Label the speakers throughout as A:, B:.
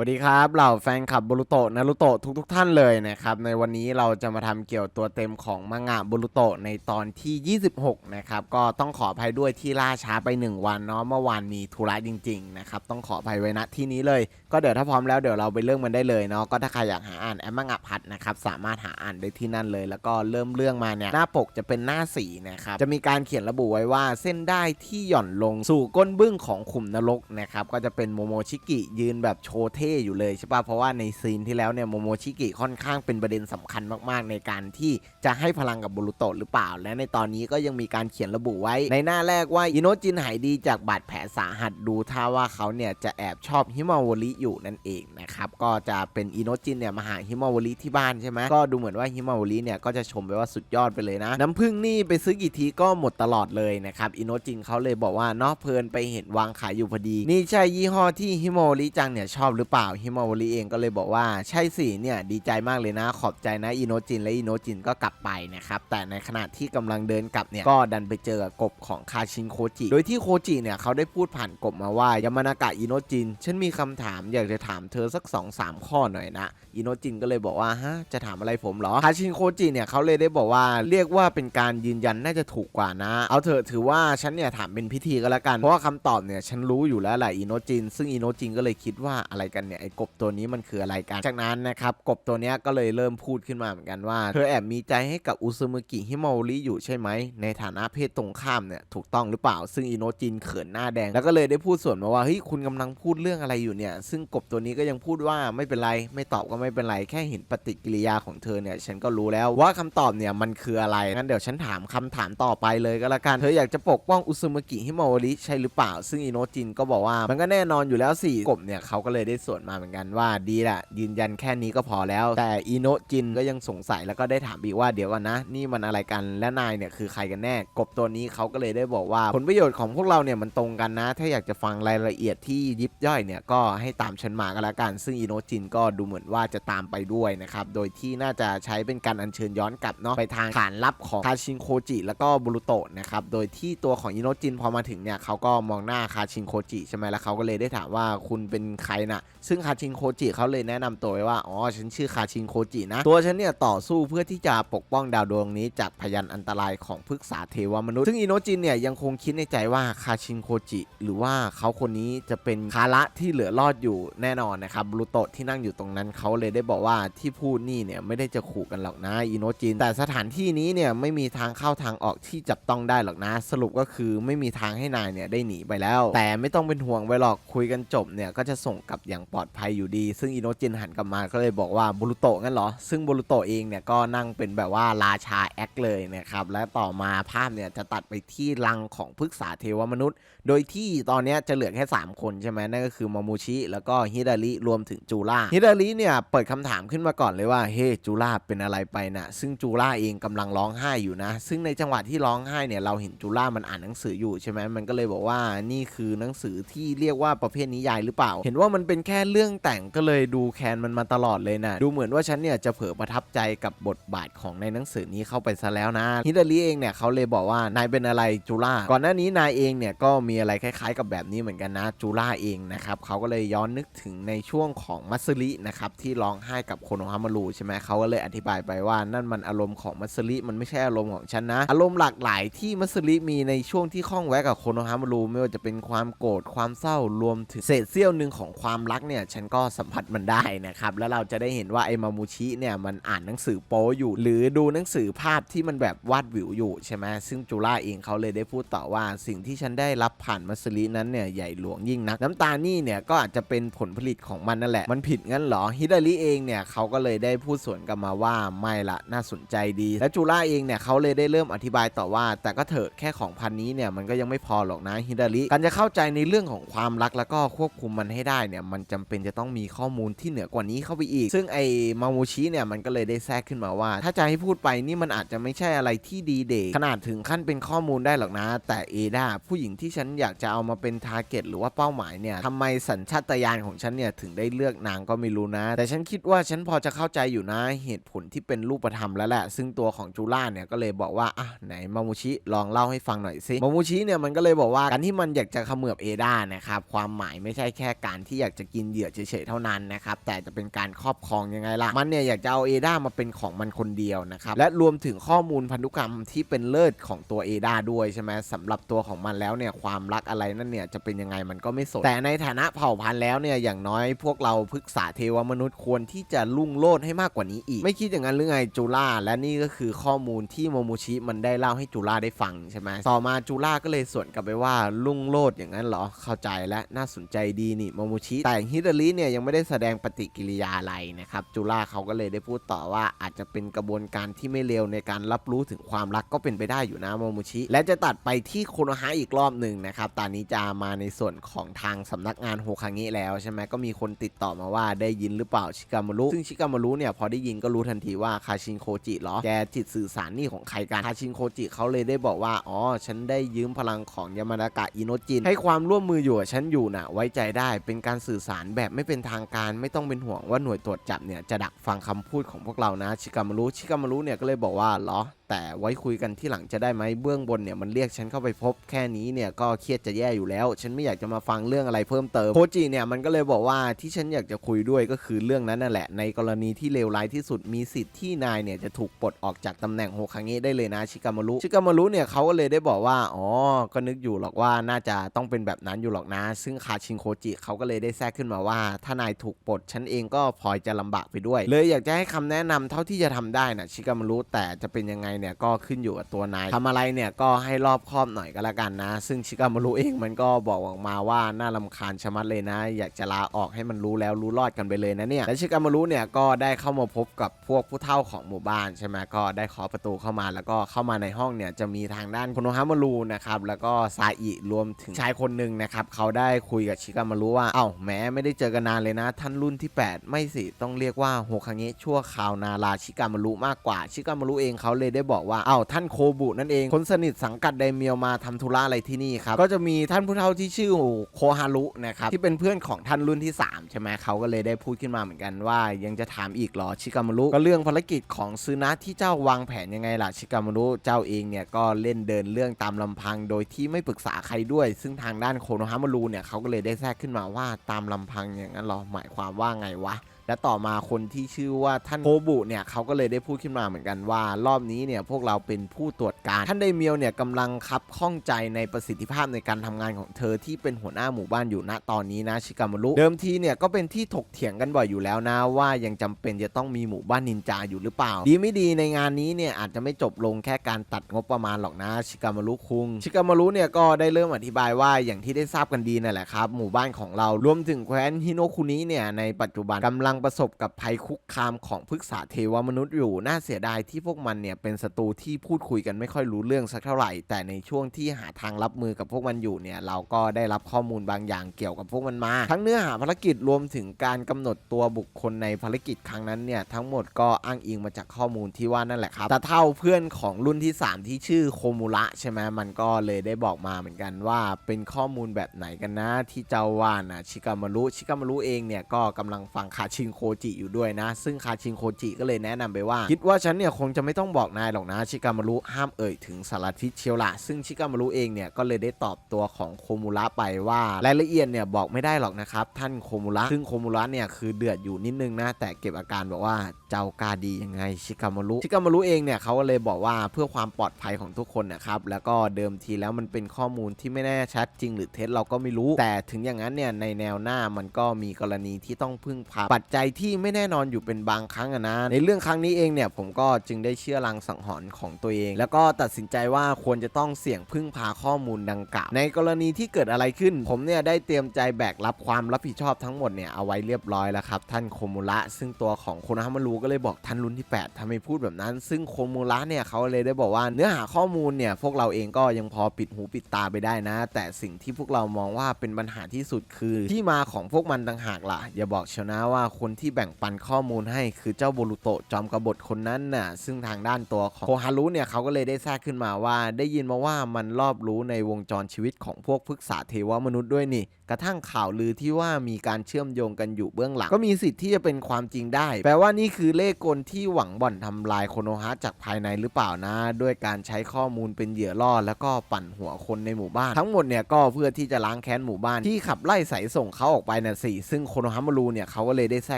A: สวัสดีครับเหล่าแฟนคลับบูรุโตะนารุโตะทุกทท่านเลยนะครับในวันนี้เราจะมาทำเกี่ยวตัวเต็มของมังงะบูรุโตะในตอนที่ 26 นะครับ ก็ต้องขออภัยด้วยที่ล่าช้าไป 1 วันเนาะเมื่อวานมีธุระจริง ๆ นะครับ ต้องขออภัยไว้ณที่นี้เลยก็เดี๋ยวถ้าพร้อมแล้วเดี๋ยวเราไปเรื่องมันได้เลยเนาะก็ถ้าใครอยากหาอ่านแอมมังงะพัดนะครับสามารถหาอ่านได้ที่นั่นเลย แล้วก็เริ่มเรื่องมาเนี่ยหน้าปกจะเป็นหน้าสีนะครับจะมีการเขียนระบุไว้ว่าเส้นได้ที่หย่อนลงสู่ก้นบึ้งของขุมนรกนะครับก็จะเป็นโมโมชิกิยืนแบบโชว์เท่อยู่เลยใช่ปะเพราะว่าในซีนที่แล้วเนี่ยโมโมชิกิค่อนข้างเป็นประเด็นสำคัญมากๆ ในการที่จะให้พลังกับบุรุโตะหรือเปล่า และในตอนนี้ก็ยังมีการเขียนระบุไว้ ในหน้าแรกว่าอิโนจินหายดีจากบาดแผลสาหัสดูท่าว่าเขาเนี่ยจะแอบชอบฮิมาวริอยู่นั่นเองนะครับก็จะเป็นอินโนจินเนี่ยมาหาฮิมาวริที่บ้านใช่ไหมก็ดูเหมือนว่าฮิมาวริเนี่ยก็จะชมไปว่าสุดยอดไปเลยนะ น้ำผึ้งนี่ไปซื้อกี่ทีก็หมดตลอดเลยนะครับอินโนจินเขาเลยบอกว่าเนาะเพลินไปเห็นวางขายอยู่พอดี นี่ใช่ยี่ห้อที่ฮิมาวริจังเนี่ยชอบหรือเปล่าฮิมาวริเองก็เลยบอกว่าใช่สิเนี่ยดีใจมากเลยนะ ขอบใจนะอินโนจินและอินโนจินก็กลับไปนะครับแต่ในขณะที่กำลังเดินกลับเนี่ยก็ดันไปเจอกบของคาชินโคจิ โดยที่โคจิเนี่ยเขาได้พูดผ่านกบมาว่ายามานากะอินโนจินฉันมีคำถามอยากจะถามเธอสัก2อสามข้อหน่อยนะอิโนจินก็เลยบอกว่าฮะจะถามอะไรผมเหรอคาชินโคจิเนี่ยเขาเลยได้บอกว่าเรียกว่าเป็นการยืนยันน่าจะถูกกว่านะ เอาเถอะถือว่าฉันเนี่ยถามเป็นพิธีก็แล้วกัน เพราะว่าคำตอบเนี่ยฉันรู้อยู่แล้วแหละอิโนจิน ซึ่งอิโนจินก็เลยคิดว่าอะไรกันเนี่ยไอ้กบตัวนี้มันคืออะไรกัน จากนั้นนะครับกบตัวเนี้ยก็เลยเริ่มพูดขึ้นมาเหมือนกันว่า เธอแอบมีใจให้กับอุซุมุกิฮิโมริอยู่ใช่ไหมในฐานะเพศตรงข้ามเนี่ยถูกต้องหรือเปล่า ซึ่งอิโนจินเขินหน้าแดงแล้วก็เลยได้พูดส่วนมาว่าเฮ้ยคุณกำลังพูดเรื่องอะไรอยู่เนี่ยซึ่งกบตัวนี้ก็ยังพูดว่าไม่เป็นไร ไม่ตอบก็ไม่เป็นไร แค่เห็นปฏิกิริยาของเธอเนี่ย ฉันก็รู้แล้วว่าคำตอบเนี่ยมันคืออะไร งั้นเดี๋ยวฉันถามคำถามต่อไปเลยก็แล้วกัน เธออยากจะปกป้องอุซุมุกิฮิโมริใช่หรือเปล่า ซึ่งอิโนจินก็บอกว่ามันก็แน่นอนอยู่แล้วสิกบเนี่ยเขาก็เลยได้สวนมาเหมือนกันว่าดีแหละยืนยันแค่นี้ก็พอแล้ว แต่อิโนจินก็ยังสงสัยแล้วก็ได้ถามอีกว่าเดี๋ยวก่อนนะ นี่มันอะไรกันและนายเนี่ยคือใครกันแน่ กบตัวนี้เขาก็เลยได้บอกว่า ผลประโยชน์ของพวกเราเนี่ยมันตรงกันนะ ถ้าอยากจะฟังรายละเอียดที่ยิบย่อยเนี่ยก็ให้ตามฉันมาก็แล้วกัน ซึ่งอิโนจินก็ดูเหมือนว่าจะตามไปด้วยนะครับ โดยที่น่าจะใช้เป็นการอัญเชิญย้อนกลับเนาะไปทางฐานลับของคาชินโคจิ แล้วก็บุรุโตะนะครับ โดยที่ตัวของอิโนจินพอมาถึงเนี่ยเขาก็มองหน้าคาชินโคจิใช่ไหมแล้วเขาก็เลยได้ถามว่าคุณเป็นใครน่ะ ซึ่งคาชินโคจิเขาเลยแนะนำตัวไว้ว่าอ๋อฉันชื่อคาชินโคจินะ ตัวฉันเนี่ยต่อสู้เพื่อที่จะปกป้องดาวดวงนี้จากพยันอันตรายของพฤกษาเทวมนุษย์ซึ่งอิโนจินเนี่ยยังคงคิดในใจว่าคาชินโคจิ หรือว่าเขาคนนี้จะเป็นคาระที่เหลือรอดอยู่แน่นอนนะครับบรูโตะที่นั่งอยู่ตรงนั้นเขาเลยได้บอกว่าที่พูดนี่เนี่ยไม่ได้จะขู่กันหรอกนะอิโนจิน แต่สถานที่นี้เนี่ยไม่มีทางเข้าทางออกที่จับต้องได้หรอกนะ สรุปก็คือไม่มีทางให้นายเนี่ยได้หนีไปแล้ว แต่ไม่ต้องเป็นห่วงไปหรอกคุยกันจบเนี่ยก็จะส่งกลับอย่างปลอดภัยอยู่ดี ซึ่งอิโนจินหันกลับมาก็เลยบอกว่าบุรุโตะงั้นเหรอซึ่งบุรุโตะเองเนี่ยก็นั่งเป็นแบบว่าราชาแอคเลยนะครับและต่อมาภาพเนี่ยจะตัดไปที่รังของพฤกษาเทวมนุษย์ โดยที่ตอนนี้จะเหลือแค่ 3 คนใช่ไหมนั่นก็คือมามูชิแล้วก็ฮิดาริรวมถึงจูล่าฮิดาริเนี่ยเปิดคำถามขึ้นมาก่อนเลยว่าเฮ้จูล่าเป็นอะไรไปนะซึ่งจูล่าเองกำลังร้องไห้อยู่นะ ซึ่งในจังหวะที่ร้องไห้เนี่ยเราเห็นจูล่ามันอ่านหนังสืออยู่ใช่ไหมมันก็เลยบอกว่านี่คือหนังสือที่เรียกว่าประเภทนิยายหรือเปล่า เห็นว่ามันเป็นแค่เรื่องแต่งก็เลยดูแคนมันมาตลอดเลยนะดูเหมือนว่าฉันเนี่ยจะเผลอประทับใจกับบทบาทของในหนังสือนี้เข้าไปซะแล้วนะฮิดาริเองเนี่ยเขาเลยบอกว่านายเป็นอะไรจูล่าก่อนหน้านี้นายเองเนี่ยก็มีอะไรคล้าย ๆ กับแบบนี้เหมือนกันนะจูล่าเองนะครับเขาก็เลยย้อนนึกถึงในช่วงของมัสึรินะครับที่ร้องไห้กับโคโนฮามารุใช่ไหมเขาก็เลยอธิบายไปว่านั่นมันอารมณ์ของมัสึริมันไม่ใช่อารมณ์ของฉันนะ อารมณ์หลากหลายที่มัสึริมีในช่วงที่ข้องแวะกับโคโนฮามารุไม่ว่าจะเป็นความโกรธความเศร้ารวมถึงเศษเสี้ยวหนึ่งของความรักเนี่ยฉันก็สัมผัสมันได้นะครับแล้วเราจะได้เห็นว่าไอ้มามูชิเนี่ยมันอ่านหนังสือโป๊อยู่ หรือดูหนังสือภาพที่มันแบบวาดวิวอยู่ใช่ไหมซึ่งจูล่าเองเขาเลยได้พูดต่อว่าสิ่งที่ฉันได้รับผ่านมัสึรินั้นเนี่ยใหญ่หลวงยิ่งนักน้ำตานี่เนี่ยก็อาจจะเป็นผลผลิตของมันนั่นแหละ มันผิดงั้นเหรอฮิดาริเองเนี่ยเขาก็เลยได้พูดสวนกลับมาว่าไม่ละน่าสนใจดี และจูล่าเองเนี่ยเขาเลยได้เริ่มอธิบายต่อว่า แต่ก็เถอะแค่ของพันนี้เนี่ยมันก็ยังไม่พอหรอกนะฮิดาริการจะเข้าใจในเรื่องของความรักแล้วก็ควบคุมมันให้ได้เนี่ยมันจำเป็นจะต้องมีข้อมูลที่เหนือกว่านี้เข้าไปอีก ซึ่งไอมามูชิเนี่ยมันก็เลยได้แทรกขึ้นมาว่า ถ้าจะให้พูดไปนี่มันอาจจะไม่ใช่อะไรที่ดีเดย์ขนาดถึงขั้นเป็นข้อมูลได้หรอกนะ แต่เอดาผู้หญิงที่ฉันอยากจะเอามาเป็นทาร์เก็ตหรือว่าเป้าหมายเนี่ยทำไมสัญชาตญานของฉันเนี่ยถึงได้เลือกนางก็ไม่รู้นะ แต่ฉันคิดว่าฉันพอจะเข้าใจอยู่นะเหตุผลที่เป็นรูปธรรมแล้วแหละ ซึ่งตัวของจูล่าเนี่ยก็เลยบอกว่าอะไหนมามูชิลองเล่าให้ฟังหน่อยสิมามูชิเนี่ยมันก็เลยบอกว่าการที่มันอยากจะเขมือบเอดานะครับความหมายไม่ใช่แค่การที่อยากจะกินเหยื่อเฉยๆเท่านั้นนะครับแต่จะเป็นการครอบครองยังไงล่ะมันเนี่ยอยากจะเอาเอดามาเป็นของมันคนเดียวนะครับและรวมถึงข้อมูลพันธุกรรมที่เป็นเลิศของตัวเอดาด้วยใช่ไหมสำหรับตัวของมันแล้วเนี่ยความรักอะไรนั่นเนี่ยจะเป็นยังไงมันก็ไม่สนแต่ในฐานะเผ่าพันธุ์แล้วเนี่ยอย่างน้อยพวกเราพฤกษาเทวมนุษย์ควรที่จะลุ่งโลดให้มากกว่านี้อีก ไม่คิดอย่างนั้นหรือไงจูล่าและนี่ก็คือข้อมูลที่โมมูชิมันได้เล่าให้จูล่าได้ฟังใช่ไหมต่อมาจูล่าก็เลยสวนกลับไปว่าลุ่งโลดอย่างนั้นเหรอเข้าใจและน่าสนใจดีนี่โมมูชิแต่ฮิดาริเนี่ยยังไม่ได้แสดงปฏิกิริยาอะไรนะครับจูล่าเขาก็เลยได้พูดต่อว่าอาจจะเป็นกระบวนการที่ไม่เลวในการรับรู้ถึงความรักก็เป็นไปได้อยู่นะโมมูชิ และจะตัดไปที่โคโนฮะอีกรอบหนึ่งนะครับตอนนี้จะมาในส่วนของทางสำนักงานโฮคางิแล้วใช่ไหมก็มีคนติดต่อมาว่าได้ยินหรือเปล่าชิกามารุซึ่งชิกามารุเนี่ยพอได้ยินก็รู้ทันทีว่าคาชินโคจิเหรอแกจิตสื่อสารนี่ของใครกันคาชินโคจิเขาเลยได้บอกว่าอ๋อฉันได้ยืมพลังของยามานากะอิโนจิน ให้ความร่วมมืออยู่กับฉันอยู่น่ะไว้ใจได้เป็นการสื่อสารแบบไม่เป็นทางการไม่ต้องเป็นห่วงว่าหน่วยตรวจจับเนี่ยจะดักฟังคำพูดของพวกเรานะชิกามารุชิกามารุเนี่ยก็เลยบอกว่าเหรอ แต่ไว้คุยกันที่หลังจะได้ไหมเบื้องบนเนี่ยมันเรียกฉันเข้าไปพบแค่นี้เนี่ยก็เครียดจะแย่อยู่แล้ว ฉันไม่อยากจะมาฟังเรื่องอะไรเพิ่มเติมโคจิเนี่ยมันก็เลยบอกว่าที่ฉันอยากจะคุยด้วยก็คือเรื่องนั้นนั่นแหละ ในกรณีที่เลวร้ายที่สุดมีสิทธิ์ที่นายเนี่ยจะถูกปลดออกจากตำแหน่งโฮคางิได้เลยนะชิกามารุชิกามารุเนี่ยเขาก็เลยได้บอกว่าอ๋อก็นึกอยู่หรอกว่าน่าจะต้องเป็นแบบนั้นอยู่หรอกนะ ซึ่งคาชินโคจิเขาก็เลยได้แทรกขึ้นมาว่า ถ้านายถูกปลดฉันเองก็พลอยจะลำบากไปด้วย เลยอยากจะให้คำแนะนำเท่าที่จะทำได้นะชิกามารุแต่จะเป็นยังไงเนี่ยก็ขึ้นอยู่กับตัวนายทำอะไรเนี่ยก็ให้รอบคอบหน่อยก็แล้วกันนะ ซึ่งชิกามารุเองมันก็บอกออกมาว่าน่าลำคาญชะมัดเลยนะ อยากจะลาออกให้มันรู้แล้วรู้รอดกันไปเลยนะเนี่ยและชิกามารุเนี่ยก็ได้เข้ามาพบกับพวกผู้เฒ่าของหมู่บ้านใช่ไหมก็ได้ขอประตูเข้ามาแล้วก็เข้ามาในห้องเนี่ยจะมีทางด้านโคโนฮามารุนะครับแล้วก็ซาอิรวมถึงชายคนหนึ่งนะครับเขาได้คุยกับชิกามารุว่าเอ้าแม้ไม่ได้เจอกันนานเลยนะ ท่านรุ่นที่ 8 ไม่สิต้องเรียกว่าโฮคาเงะชั่วคราวนาราชิกามารุมากกว่าชิกามารุเองเขาเลยได้บอกว่าเอ้าท่านโคบุนั่นเองคนสนิทสังกัดไดเมียวมาทำธุระอะไรที่นี่ครับก็จะมีท่านผู้เฒ่าที่ชื่อโคฮารุนะครับที่เป็นเพื่อนของท่านรุ่นที่ 3 ใช่ไหมเขาก็เลยได้พูดขึ้นมาเหมือนกันว่ายังจะถามอีกเหรอชิกามารุก็เรื่องภารกิจของซึนะที่เจ้าวางแผนยังไงล่ะชิกามารุเจ้าเองเนี่ยก็เล่นเดินเรื่องตามลำพัง โดยที่ไม่ปรึกษาใครด้วย ซึ่งทางด้านโคโนฮามารุเนี่ยเขาก็เลยได้แทรกขึ้นมาว่าตามลำพังอย่างนั้นหรอหมายความว่าไงวะ และต่อมาคนที่ชื่อว่าท่านโคบุเนี่ยเขาก็เลยได้พูดขึ้นมาเหมือนกันว่า รอบนี้เนี่ยพวกเราเป็นผู้ตรวจการ ท่านไดเมียวเนี่ยกำลังคับข้องใจในประสิทธิภาพในการทำงานของเธอที่เป็นหัวหน้าหมู่บ้านอยู่ณตอนนี้นะชิกามารุเดิมทีเนี่ยก็เป็นที่ถกเถียงกันบ่อยอยู่แล้วนะว่ายังจำเป็นจะต้องมีหมู่บ้านนินจาอยู่หรือเปล่า ดีไม่ดีในงานนี้เนี่ยอาจจะไม่จบลงแค่การตัดงบประมาณหรอกนะชิกามารุคุงชิกามารุเนี่ยก็ได้เริ่มอธิบายว่าอย่างที่ได้ทราบกันดีนั่นแหละครับหมู่บ้านของเรารวมถึงแคว้นฮิโนคุนิเนี่ยในปัจจุบันกำลังประสบกับภัยคุกคามของพฤกษาเทวมนุษย์อยู่ น่าเสียดายที่พวกมันเนี่ยเป็นศัตรูที่พูดคุยกันไม่ค่อยรู้เรื่องสักเท่าไหร่ แต่ในช่วงที่หาทางรับมือกับพวกมันอยู่เนี่ยเราก็ได้รับข้อมูลบางอย่างเกี่ยวกับพวกมันมา ทั้งเนื้อหาภารกิจรวมถึงการกำหนดตัวบุคคลในภารกิจครั้งนั้นเนี่ยทั้งหมดก็อ้างอิงมาจากข้อมูลที่ว่านั่นแหละครับแต่เท่าเพื่อนของรุ่นที่ 3 ที่ชื่อโคมูระใช่ไหมมันก็เลยได้บอกมาเหมือนกันว่าเป็นข้อมูลแบบไหนกันนะที่เจ้าว่านะชิกามารุชิกามารุเองเนี่ยก็กำลังฟังคาชิงโคจิอยู่ด้วยนะ ซึ่งคาชิงโคจิก็เลยแนะนำไปว่า คิดว่าฉันเนี่ยคงจะไม่ต้องบอกนายหรอกนะชิกามารุห้ามเอ่ยถึงสารทิศเชียวละซึ่งชิกามารุเองเนี่ยก็เลยได้ตอบตัวของโคมูระไปว่ารายละเอียดเนี่ยบอกไม่ได้หรอกนะครับท่านโคมูระซึ่งโคมูระเนี่ยคือเดือดอยู่นิดนึงนะแต่เก็บอาการบอกว่าเจ้ากาดียังไงชิกามารุชิกามารุเองเนี่ยเขาก็เลยบอกว่าเพื่อความปลอดภัยของทุกคนนะครับแล้วก็เดิมทีแล้วมันเป็นข้อมูลที่ไม่แน่ชัดจริงหรือเท็จเราก็ไม่รู้ แต่ถึงอย่างนั้นเนี่ยในแนวหน้ามันก็มีกรณีที่ต้องพึ่งพาปัจจัยที่ไม่แน่นอนอยู่เป็นบางครั้งนะ ในเรื่องครั้งนี้เองเนี่ยผมก็จึงได้เชื่อลังสังหรณ์ของตัวเอง แล้วก็ตัดสินใจว่าควรจะต้องเสี่ยงพึ่งพาข้อมูลดังกล่าว ในกรณีที่เกิดอะไรขึ้น ผมเนี่ยได้เตรียมใจแบกรับความรับผิดชอบทั้งหมดเนี่ยเอาไว้เรียบร้อยแล้วครับท่านโคมูระซึ่งตัวของโคนาฮามารุก็เลยบอกท่านรุ่นที่ 8ทำไมพูดแบบนั้น ซึ่งโคมูระเนี่ยเขาเลยได้บอกว่าเนื้อหาข้อมูลเนี่ยพวกเราเองก็ยังพอปิดหูปิดตาไปได้นะ แต่สิ่งที่พวกเรามองว่าเป็นปัญหาที่สุดคือ ที่มาของพวกมันต่างหากล่ะอย่าบอกเชนะว่าคคนที่แบ่งปันข้อมูลให้คือเจ้าโบรุโตะจอมกบฏคนนั้นน่ะซึ่งทางด้านตัวของโคฮารุเนี่ยเขาก็เลยได้แทรกขึ้นมาว่า ได้ยินมาว่ามันรอบรู้ในวงจรชีวิตของพวกพฤกษาเทวมนุษย์ด้วยนี่ กระทั่งข่าวลือที่ว่ามีการเชื่อมโยงกันอยู่เบื้องหลัง ก็มีสิทธิ์ที่จะเป็นความจริงได้ แปลว่านี่คือเลขกลที่หวังบ่อนทำลายโคโนฮะจากภายในหรือเปล่านะ ด้วยการใช้ข้อมูลเป็นเหยื่อล่อแล้วก็ปั่นหัวคนในหมู่บ้าน ทั้งหมดเนี่ยก็เพื่อที่จะล้างแค้นหมู่บ้านที่ขับไล่สายส่งเขาออกไปน่ะสิซึ่งโคโนฮะมารูเนี่ยเขาก็เลยได้แทรก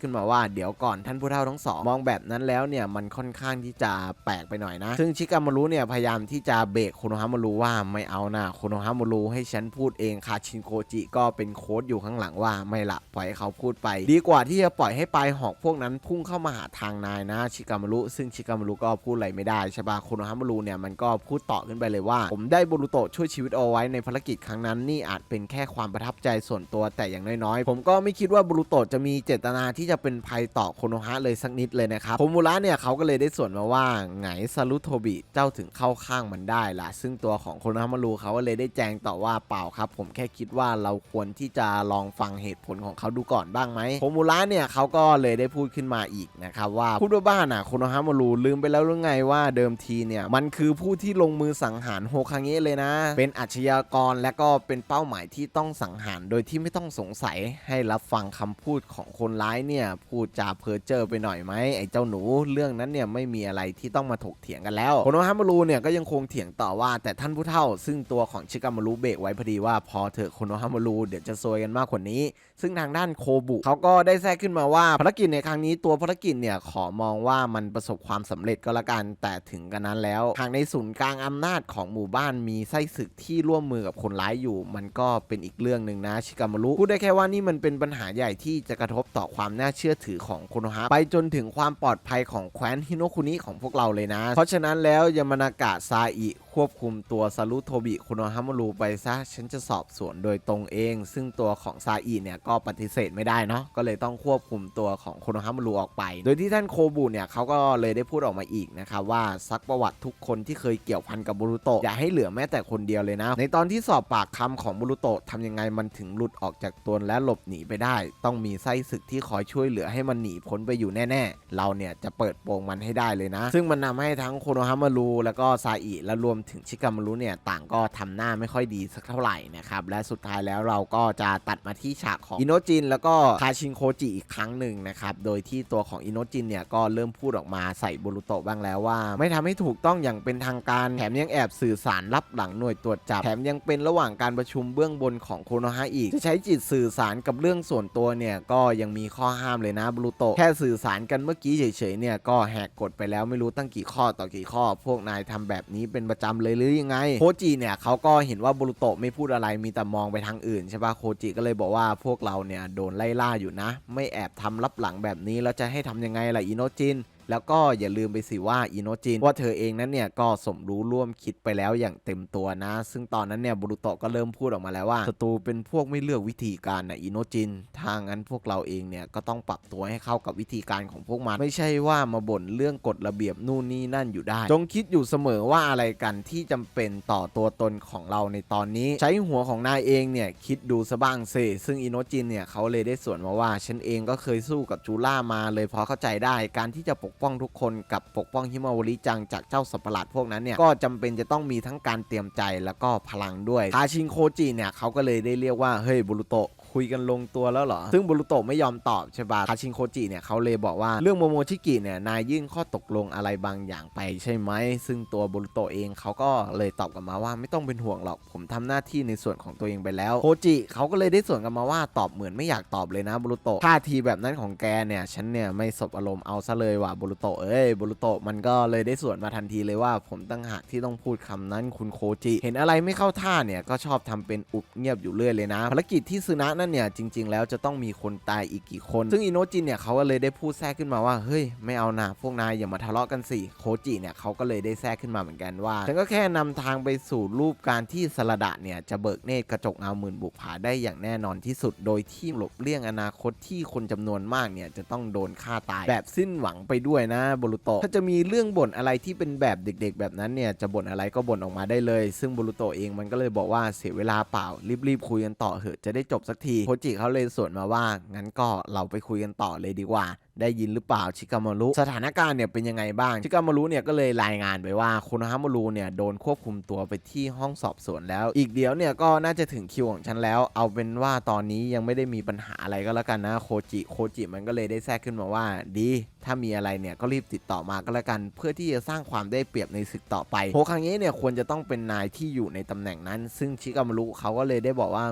A: ขึ้นมาว่าเดี๋ยวก่อนท่านผู้เฒ่าทั้งสองมองแบบนั้นแล้วเนี่ยมันค่อนข้างที่จะแปลกไปหน่อยนะ ซึ่งชิกามารุเนี่ยพยายามที่จะเบรกโคโนฮะมารูว่าไม่เอานะโคโนฮะมารูให้ฉันพูดเองคาชินโคจิก็เป็นโค้ดอยู่ข้างหลังว่าไม่ละปล่อยให้เขาพูดไป ดีกว่าที่จะปล่อยให้ปลายหอกพวกนั้นพุ่งเข้ามาหาทางนายนะชิกามารุซึ่งชิกามารุก็พูดอะไรไม่ได้ใช่ปะโคโนฮะมารุเนี่ยมันก็พูดต่อขึ้นไปเลยว่า ผมได้โบรุโตะช่วยชีวิตเอาไว้ในภารกิจครั้งนั้นนี่อาจเป็นแค่ความประทับใจส่วนตัวแต่อย่างน้อยๆ ผมก็ไม่คิดว่าโบรุโตะจะมีเจตนาที่จะเป็นภัยต่อโคโนฮะเลยสักนิดเลยนะครับโคมูระเนี่ยเขาก็เลยได้ส่วนมาว่าไงซารุโทบิเจ้าถึงเข้าข้างมันได้ล่ะ ซึ่งตัวของโคโนฮะมารุเขาก็เลยได้แจ้งต่อว่าเปล่าครับ ผมแค่คิดว่าเราควรที่จะลองฟังเหตุผลของเขาดูก่อนบ้างไหมโคมูระเนี่ยเขาก็เลยได้พูดขึ้นมาอีกนะครับว่าพูดว่าบ้านอะโคโนฮะมารุลืมไปแล้วหรือไงว่าเดิมทีเนี่ยมันคือผู้ที่ลงมือสังหารโฮคังเงะเลยนะ เป็นอาชญากรและก็เป็นเป้าหมายที่ต้องสังหาร โดยที่ไม่ต้องสงสัยให้รับฟังคำพูดของคนร้ายเนี่ยพูดจาเพ้อเจ้อไปหน่อยไหมไอ้เจ้าหนูเรื่องนั้นเนี่ยไม่มีอะไรที่ต้องมาถกเถียงกันแล้วโคโนฮามารุเนี่ยก็ยังคงเถียงต่อว่า แต่ท่านผู้เฒ่าซึ่งตัวของชิกามารุเบรกไว้พอดีว่าพอเถอะโคโนฮามารุเดี๋ยวจะซวยกันมากกว่านี้ซึ่งทางด้านโคบุเขาก็ได้แทรกขึ้นมาว่าภารกิจในครั้งนี้ตัวภารกิจเนี่ยขอมองว่ามันประสบความสำเร็จก็แล้วกัน แต่ถึงกันนั้นแล้ว ทางในศูนย์กลางอำนาจของหมู่บ้านมีไส้ศึกที่ร่วมมือกับคนร้ายอยู่ มันก็เป็นอีกเรื่องหนึ่งนะชิกามารุพูดได้แค่ว่านี่มันเป็นปัญหาใหญ่ที่จะกระทบต่อความน่าเชื่อถือของโคโนฮะไปจนถึงความปลอดภัยของแคว้นฮิโนคุนิของพวกเราเลยนะ เพราะฉะนั้นแล้วยามานากะซาอิควบคุมตัวซารุโทบิโคโนฮามารุไปซะฉันจะสอบสวนโดยตรงเอง ซึ่งตัวของซาอิเนี่ยก็ปฏิเสธไม่ได้เนาะก็เลยต้องควบคุมตัวของโคโนฮามารุออกไป โดยที่ท่านโคบุเนี่ยเขาก็เลยได้พูดออกมาอีกนะครับว่าซักประวัติทุกคนที่เคยเกี่ยวพันกับบุรุโตะอย่าให้เหลือแม้แต่คนเดียวเลยนะ ในตอนที่สอบปากคำของบุรุโตะทำยังไงมันถึงหลุดออกจากตัวและหลบหนีไปได้ ต้องมีไส้ศึกที่คอยช่วยเหลือให้มันหนีพ้นไปอยู่แน่ๆ เราเนี่ยจะเปิดโปงมันให้ได้เลยนะ ซึ่งมันนำให้ทั้งโคโนฮามารุแล้วก็ซาอิและรวมถึงชิกามารุเนี่ยต่างก็ทำหน้าไม่ค่อยดีสักเท่าไหร่นะครับและสุดท้ายแล้วเราก็จะตัดมาที่ฉากของอินโนจินแล้วก็คาชินโคจิอีกครั้งหนึ่งนะครับโดยที่ตัวของอินโนจินเนี่ยก็เริ่มพูดออกมาใส่บุรุโตะบ้างแล้วว่า ไม่ทำให้ถูกต้องอย่างเป็นทางการแถมยังแอบสื่อสารลับหลังหน่วยตรวจจับแถมยังเป็นระหว่างการประชุมเบื้องบนของโคโนฮะอีกจะใช้จิตสื่อสารกับเรื่องส่วนตัวเนี่ยก็ยังมีข้อห้ามเลยนะบุรุโตะแค่สื่อสารกันเมื่อกี้เฉยๆเนี่ยก็แหกกฎไปแล้วไม่รู้ตั้งกี่ข้อต่อกี่ข้อ พวกนายทำแบบนี้เป็นประจำเลยหรือยังไงโคจิเนี่ยเขาก็เห็นว่าบุรุโตะไม่พูดอะไรมีแต่มองไปทางอื่นใช่ปะโคจิก็เลยบอกว่าพวกเราเนี่ยโดนไล่ล่าอยู่นะ ไม่แอบทำลับหลังแบบนี้แล้วจะให้ทำยังไงล่ะอีโนจิน แล้วก็อย่าลืมไปสิว่าอิโนจินว่าเธอเองนั้นเนี่ยก็สมรู้ร่วมคิดไปแล้วอย่างเต็มตัวนะ ซึ่งตอนนั้นเนี่ยบุรุโตะก็เริ่มพูดออกมาแล้วว่าศัตรูเป็นพวกไม่เลือกวิธีการนะอิโนจินถ้างนั้นพวกเราเองเนี่ยก็ต้องปรับตัวให้เข้ากับวิธีการของพวกมันไม่ใช่ว่ามาบ่นเรื่องกฎระเบียบนู่นนี่นั่นอยู่ได้ จงคิดอยู่เสมอว่าอะไรกันที่จำเป็นต่อตัวตนของเราในตอนนี้ ใช้หัวของนายเองเนี่ยคิดดูซะบ้างเซซึ่งอิโนจินเนี่ยเขาเลยได้ส่วนมาว่าฉันเองก็เคยสู้กับจูล่ามาเลยพอเข้าใจได้การที่จะปกป้องทุกคนกับปกป้องฮิมาวริจังจากเจ้าสัตว์ประหลาดพวกนั้นเนี่ยก็จำเป็นจะต้องมีทั้งการเตรียมใจแล้วก็พลังด้วยทาชินโคจิเนี่ยเขาก็เลยได้เรียกว่าเฮ้ยบุรุโตะ คุยกันลงตัวแล้วเหรอ ซึ่งบุรุโตะไม่ยอมตอบใช่ปะคาชินโคจิเนี่ยเขาเลยบอกว่าเรื่องโมโมชิกิเนี่ยนายยื่นข้อตกลงอะไรบางอย่างไปใช่ไหม ซึ่งตัวบุรุโตะเองเขาก็เลยตอบกลับมาว่าไม่ต้องเป็นห่วงหรอก ผมทำหน้าที่ในส่วนของตัวเองไปแล้วโคจิเขาก็เลยได้ส่วนกลับมาว่าตอบเหมือนไม่อยากตอบเลยนะบุรุโตะท่าทีแบบนั้นของแกเนี่ยฉันเนี่ยไม่สบอารมณ์เอาซะเลยว่ะบุรุโตะเอ้ยบุรุโตะมันก็เลยได้ส่วนมาทันทีเลยว่าผมตั้งหากที่ต้องพูดคำนั้นคุณโคจิ เห็นอะไรไม่เข้าท่าเนี่ยก็ชอบทำเป็นอุบเงียบอยู่เรื่อยเลยนะภารกิจที่ซึนะนั่นเนี่ยจริง ๆ แล้วจะต้องมีคนตายอีกกี่คน ซึ่งอิโนจินเนี่ยเขาก็เลยได้พูดแทรกขึ้นมาว่าเฮ้ยไม่เอานะพวกนายอย่ามาทะเลาะกันสิโคจิเนี่ยเขาก็เลยได้แทรกขึ้นมาเหมือนกันว่าฉันก็แค่นำทางไปสู่รูปการที่สลดะเนี่ยจะเบิกเนตรกระจกเงาหมื่นบุปผาได้อย่างแน่นอนที่สุด โดยที่หลบเลี่ยงอนาคตที่คนจำนวนมากเนี่ยจะต้องโดนฆ่าตายแบบสิ้นหวังไปด้วยนะบรุโตะถ้าจะมีเรื่องบ่นอะไรที่เป็นแบบเด็ก ๆ แบบนั้นเนี่ยจะบ่นอะไรก็บ่นออกมาได้เลย ซึ่งบรุโตะเองมันก็เลยบอกว่าเสียเวลาเปล่ารีบๆคุยกันต่อเหอะจะได้จบสักทีีโคจิเขาเลยสวนมาว่า งั้นก็เราไปคุยกันต่อเลยดีกว่า ได้ยินหรือเปล่าชิกามารุสถานการณ์เนี่ยเป็นยังไงบ้างชิกามารุเนี่ยก็เลยรายงานไปว่าคุณฮามารุเนี่ยโดนควบคุมตัวไปที่ห้องสอบสวนแล้ว อีกเดียวเนี่ยก็น่าจะถึงคิวของฉันแล้ว เอาเป็นว่าตอนนี้ยังไม่ได้มีปัญหาอะไรก็แล้วกันนะโคจิโคจิมันก็เลยได้แทรกขึ้นมาว่า ดี ถ้ามีอะไรเนี่ยก็รีบติดต่อมาก็แล้วกัน เพื่อที่จะสร้างความได้เปรียบในศึกต่อไปโฮคังเงะเนี่ยควรจะต้องเป็นนายที่อยู่ในตำแหน่งนั้น ซึ่งชิกามารุเขาก็เลยได้บอกว่า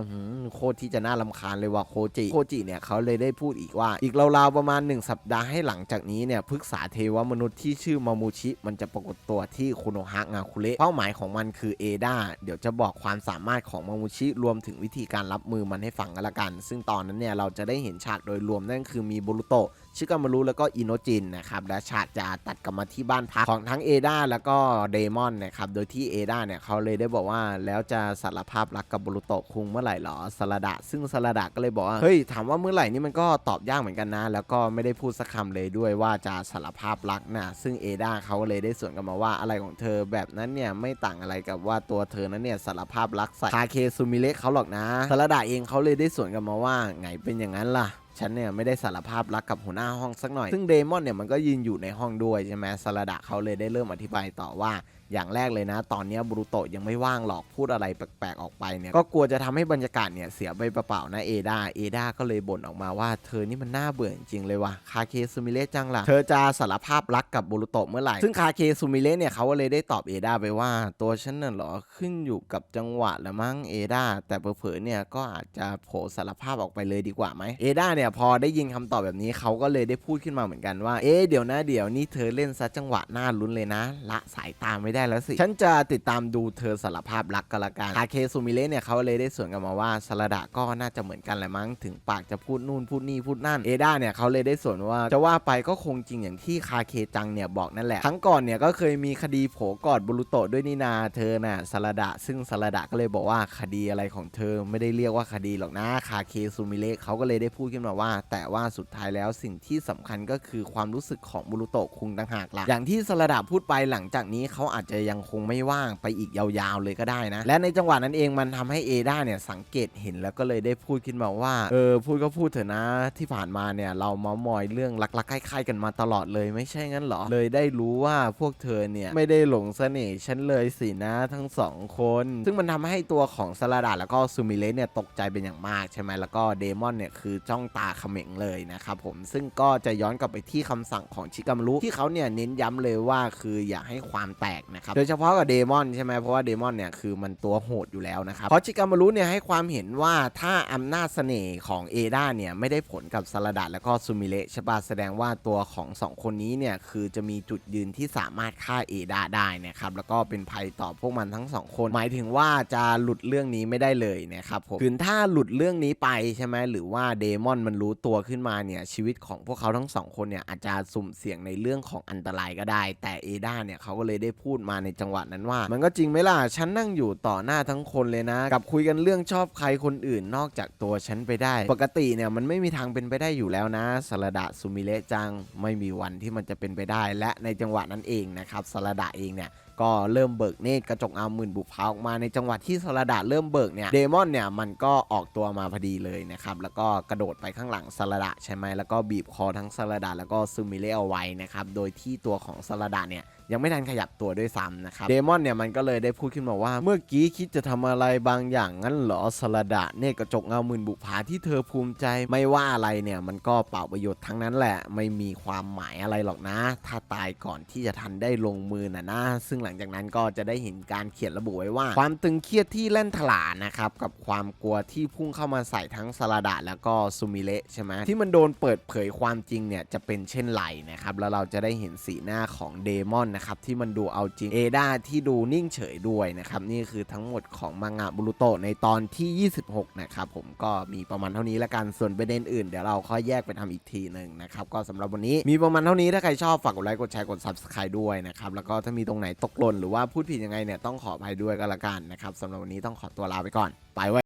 A: โคตรที่จะน่ารำคาญเลยว่าโคจิโคจิเนี่ยเขาเลยได้พูดอีกว่าอีกราวๆประมาณ1สปดาห์ให้หลังจากนี้เนี่ยพฤกษาเทวมนุษย์ที่ชื่อมามูชิ มันจะปรากฏตัวที่คุโนฮะงาคุเระเป้าหมายของมันคือเอดาเดี๋ยวจะบอกความสามารถของมามูชิรวมถึงวิธีการรับมือมันให้ฟังกันละกัน ซึ่งตอนนั้นเนี่ยเราจะได้เห็นฉากโดยรวมนั่นคือมีบุรุโตะ ชิกามารุแล้วก็อินโนจินนะครับและฉากจะตัดกลับมาที่บ้านพักของทั้งเอดาแล้วก็เดมอนนะครับโดยที่เอดาเนี่ยเขาเลยได้บอกว่าแล้วจะสารภาพรักกับบุรุโตะคุงเมื่อไหร่หรอสลดะ ซึ่งสลดะก็เลยบอกว่าเฮ้ยถามว่าเมื่อไหร่นี่มันก็ตอบยากเหมือนกันนะ แล้วก็ไม่ได้พูดสักคำเลยด้วยว่าจะสารภาพรักนะซึ่งเอดาเขาเลยได้สวนกลับมาว่าอะไรของเธอแบบนั้นเนี่ยไม่ต่างอะไรกับว่าตัวเธอนั้นเนี่ยสารภาพรักใส่คาเคซูมิเละเขาหรอกนะสลดะเองเขาเลยได้สวนกลับมาว่าไงเป็นอย่างนั้นล่ะ ฉันเนี่ยไม่ได้สารภาพรักกับหัวหน้าห้องสักหน่อย ซึ่งเดมอนเนี่ยมันก็ยืนอยู่ในห้องด้วยใช่ไหมสลดะเขาเลยได้เริ่มอธิบายต่อว่า อย่างแรกเลยนะ ตอนนี้บรูโตยังไม่ว่างหรอกพูดอะไรแปลกๆออกไปเนี่ยก็กลัวจะทำให้บรรยากาศเนี่ยเสียไปเปล่าๆนะเอดาเอดาก็เลยบ่นออกมาว่าเธอนี่มันน่าเบื่อจริงเลยว่ะคาเคซูมิเละจังล่ะเธอจะสารภาพรักกับบรูโตเมื่อไหร่ซึ่งคาเคซูมิเละเนี่ยเขาก็เลยได้ตอบเอดาไปว่า ตัวฉันน่ะหรอขึ้นอยู่กับจังหวะละมั้งเอดาแต่เผลอๆเนี่ยก็อาจจะโผล่สารภาพออกไปเลยดีกว่าไหมเอดาเนี่ยพอได้ยินคำตอบแบบนี้เขาก็เลยได้พูดขึ้นมาเหมือนกันว่าเอ๊เดี๋ยวนะเดี๋ยวนี่เธอเล่นซะจังหวะน่าลุ้นเลยนะ ละสายตาไม่ได้แล้วสิ ฉันจะติดตามดูเธอสารภาพรักกันละกันคาเคซูมิเละเนี่ยเขาเลยได้สวนกันมาว่าสลดะก็น่าจะเหมือนกันแหละมั้งถึงปากจะพูดนู่นพูดนี่พูดนั่นเอดาเนี่ยเขาเลยได้สวนว่าจะว่าไปก็คงจริงอย่างที่คาเคจังเนี่ยบอกนั่นแหละครั้งก่อนเนี่ยก็เคยมีคดีโผกอดบุรุโตด้วยนี่นาเธอน่ะสลดะ ซึ่งสลดะก็เลยบอกว่าคดีอะไรของเธอไม่ได้เรียกว่าคดีหรอกนะคาเคซูมิเละเขาก็เลยได้พูดขึ้นมาว่า แต่ว่าสุดท้ายแล้วสิ่งที่สำคัญก็คือความรู้สึกของบุรุโตคุงต่างหากล่ะอย่างที่สลดะพูดไปหลังจากนี้เขาอาจจะยังคงไม่ว่างไปอีกยาวๆเลยก็ได้นะ และในจังหวะนั้นเองมันทำให้เอดาเนี่ยสังเกตเห็นแล้วก็เลยได้พูดขึ้นมาว่าเออพูดก็พูดเถอะนะที่ผ่านมาเนี่ยเราเมามอยเรื่องรักๆใคล้ายๆกันมาตลอดเลยไม่ใช่งั้นเหรอเลยได้รู้ว่าพวกเธอเนี่ยไม่ได้หลงเสน่ห์ฉันเลยสินะทั้งสองคน ซึ่งมันทำให้ตัวของสลาดาแล้วก็ซูมิเลสเนี่ยตกใจเป็นอย่างมากใช่ไหมแล้วก็เดมอนเนี่ยคือจ้องตาเขม็งเลยนะครับผมซึ่งก็จะย้อนกลับไปที่คำสั่งของชิกามรุที่เขาเนี่ยเน้นย้ำเลยว่าคืออย่าให้ความแตกนะครับโดยเฉพาะกับเดมอนใช่ไหมเพราะว่าเดมอนเนี่ยคือมันตัวโหดอยู่แล้วนะครับเพราะชิกามารุเนี่ยให้ความเห็นว่าถ้าอำนาจเสน่ห์ของเอดาเนี่ยไม่ได้ผลกับสลาดาแล้วก็ซูมิเลใช่ปะแสดงว่าตัวของสองคนนี้เนี่ยคือจะมีจุดยืนที่สามารถฆ่าเอดาได้นะครับแล้วก็เป็นภัยต่อพวกมันทั้งสองคน หมายถึงว่าจะหลุดเรื่องนี้ไม่ได้เลยนะครับผมคือถ้าหลุดเรื่องนี้ไปใช่ไหมหรือว่าเดมอนมันรู้ตัวขึ้นมาเนี่ยชีวิตของพวกเขาทั้งสองคนเนี่ยอาจจะสุ่มเสี่ยงในเรื่องของอันตรายก็ได้ แต่เอดาเนี่ยเขาก็เลยได้พูดมาในจังหวะนั้นว่า มันก็จริงไหมล่ะฉันนั่งอยู่ต่อหน้าทั้งคนเลยนะ กับคุยกันเรื่องชอบใครคนอื่นนอกจากตัวฉันไปได้ ปกติเนี่ยมันไม่มีทางเป็นไปได้อยู่แล้วนะสลดะซูมิเลจังไม่มีวันที่มันจะเป็นไปได้ และในจังหวะนั้นเองนะครับสลดะเองเนี่ยก็เริ่มเบิกเนตรกระจกเงาหมื่นบุกพาออกมาในจังหวะที่สลาดาเริ่มเบิกเนี่ยเดมอนเนี่ยมันก็ออกตัวมาพอดีเลยนะครับแล้วก็กระโดดไปข้างหลังสลาดาใช่ไหมแล้วก็บีบคอทั้งสลาดาแล้วก็ซูมิเละเอาไว้นะครับโดยที่ตัวของสลาดาเนี่ยยังไม่ทันขยับตัวด้วยซ้ำนะครับเดมอนเนี่ยมันก็เลยได้พูดขึ้นมาว่า เมื่อกี้คิดจะทำอะไรบางอย่างงั้นเหรอสลาดาเนตรกระจกเงาหมื่นบุกผาที่เธอภูมิใจ ไม่ว่าอะไรเนี่ยมันก็เปล่าประโยชน์ทั้งนั้นแหละ ไม่มีความหมายอะไรหรอกนะ ถ้าตายก่อนที่จะทันได้ลงมือน่ะนะซึ่งหลังจากนั้นก็จะได้เห็นการเขียนระบุไว้ว่า ความตึงเครียดที่เล่นถลานะครับกับความกลัวที่พุ่งเข้ามาใส่ทั้งสลาดาแล้วก็ซูมิเละใช่ไหมที่มันโดนเปิดเผยความจริงเนี่ยจะเป็นเช่นไรนะครับแล้วเราจะได้เห็นสีหน้าของเดมอนนะครับที่มันดูเอาจริงเอดาที่ดูนิ่งเฉยด้วยนะครับนี่คือทั้งหมดของมังงะบุรุโตะในตอนที่ 26 นะครับผมก็มีประมาณเท่านี้ละกันส่วนประเด็นอื่นเดี๋ยวเราค่อยแยกไปทำอีกทีหนึ่งนะครับก็สำหรับวันนี้มีประมาณเท่านี้ถ้าใครชอบฝากกดไลค์กดแชร์กด subscribe ด้วยนะครับแล้วก็ถ้ามีตรงไหนตกหล่นหรือว่าพูดผิดยังไงเนี่ยต้องขออภัยด้วยก็แล้วกันนะครับสำหรับวันนี้ต้องขอตัวลาไปก่อนไปไว้